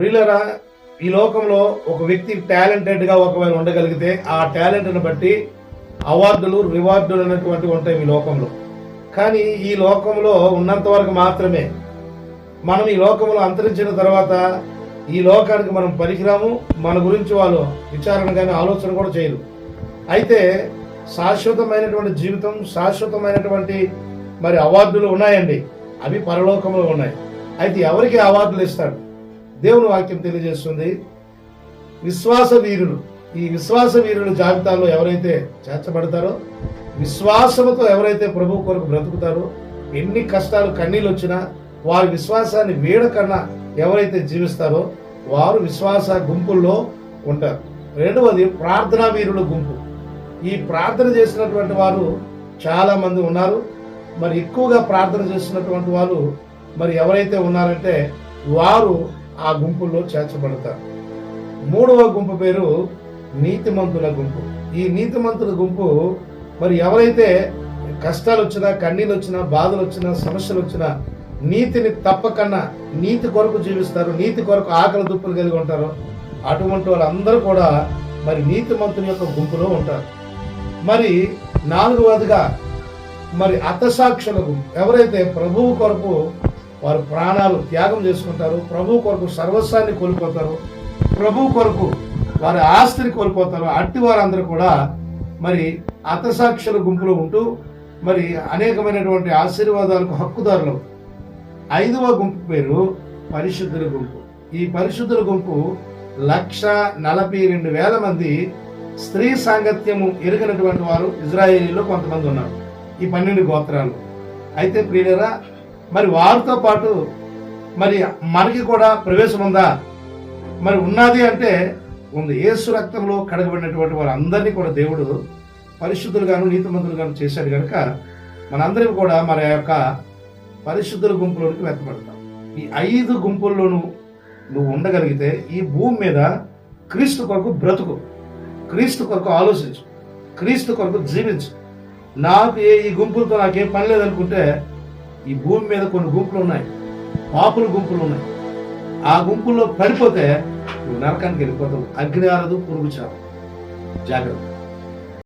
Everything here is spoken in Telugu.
ప్రియులరా ఈ లోకంలో ఒక వ్యక్తి టాలెంటెడ్గా ఒకవేళ ఉండగలిగితే ఆ టాలెంట్ని బట్టి అవార్డులు రివార్డులు అనేటువంటివి ఉంటాయి ఈ లోకంలో. కానీ ఈ లోకంలో ఉన్నంత వరకు మాత్రమే. మనం ఈ లోకంలో అంతరించిన తర్వాత ఈ లోకానికి మనం పరికరాము మన గురించి వాళ్ళు విచారణ కానీ ఆలోచన కూడా చేయరు. అయితే శాశ్వతమైనటువంటి జీవితం శాశ్వతమైనటువంటి మరి అవార్డులు ఉన్నాయండి. అవి పరలోకంలో ఉన్నాయి. అయితే ఎవరికి అవార్డులు ఇస్తాడు దేవుని వాక్యం తెలియజేస్తుంది. విశ్వాస వీరులు. ఈ విశ్వాస వీరుల జాబితాలో ఎవరైతే చేర్చబడతారో విశ్వాసముతో ఎవరైతే ప్రభు కొరకు బ్రతుకుతారో ఎన్ని కష్టాలు కన్నీళ్ళు వచ్చినా వారి విశ్వాసాన్ని వీడకన్నా ఎవరైతే జీవిస్తారో వారు విశ్వాస గుంపుల్లో ఉంటారు. రెండవది ప్రార్థనా వీరుల గుంపు. ఈ ప్రార్థన చేసినటువంటి వారు చాలామంది ఉన్నారు. మరి ఎక్కువగా ప్రార్థన చేస్తున్నటువంటి వారు మరి ఎవరైతే ఉన్నారంటే వారు ఆ గుంపుల్లో చేర్చబడతారు. మూడవ గుంపు పేరు నీతిమంతుల గుంపు. ఈ నీతిమంతుల గుంపు మరి ఎవరైతే కష్టాలు వచ్చినా కన్నీళ్ళు వచ్చినా బాధలు వచ్చినా సమస్యలు వచ్చినా నీతిని తప్పకన్నా నీతి కొరకు జీవిస్తారు నీతి కొరకు ఆకలి దుప్పులు కలిగి ఉంటారు అటువంటి వాళ్ళందరూ కూడా మరి నీతిమంతుని యొక్క గుంపులో ఉంటారు. మరి నాలుగవదిగా మరి అతసాక్షుల గుంపు. ఎవరైతే ప్రభువు కొరకు వారు ప్రాణాలు త్యాగం చేసుకుంటారు. ప్రభు కొరకు సర్వస్వాన్ని కోల్పోతారు. ప్రభు కొరకు వారి ఆస్తిని కోల్పోతారు. అట్టి వారందరూ కూడా మరి అతసాక్షుల గుంపులో ఉంటూ మరి అనేకమైనటువంటి ఆశీర్వాదాలకు హక్కుదారులు. ఐదవ గుంపు పేరు పరిశుద్ధుల గుంపు. ఈ పరిశుద్ధుల గుంపు లక్ష నలభై రెండు వేల మంది స్త్రీ సాంగత్యము ఎరిగినటువంటి వారు ఇజ్రాయేలీలో కొంతమంది ఉన్నారు. ఈ పన్నెండు గోత్రాలు. అయితే ప్రియులరా మరి వారితో పాటు మరి మనకి కూడా ప్రవేశం ఉందా? మరి ఉన్నది అంటే ఉంది. ఏసు రక్తంలో కడగబడినటువంటి వారందరినీ కూడా దేవుడు పరిశుద్ధులుగాను నీతిమంతులుగాను చేశాడు కనుక మనందరం కూడా మన యొక్క పరిశుద్ధుల గుంపులోనికి వెతపడతాం. ఈ ఐదు గుంపుల్లోనూ నువ్వు ఉండగలిగితే ఈ భూమి మీద క్రీస్తు కొరకు బ్రతుకు క్రీస్తు కొరకు ఆలోచించు క్రీస్తు కొరకు జీవించు. నాకు ఏ ఈ గుంపులతో నాకేం పని లేదనుకుంటే ఈ భూమి మీద కొన్ని గుంపులు ఉన్నాయి. పాపుల గుంపులు ఉన్నాయి. ఆ గుంపుల్లో పడిపోతే నువ్వు నరకానికి వెళ్ళిపోతావు. అగ్ని ఆరదు పురుగు చావు జాగ్రత్త.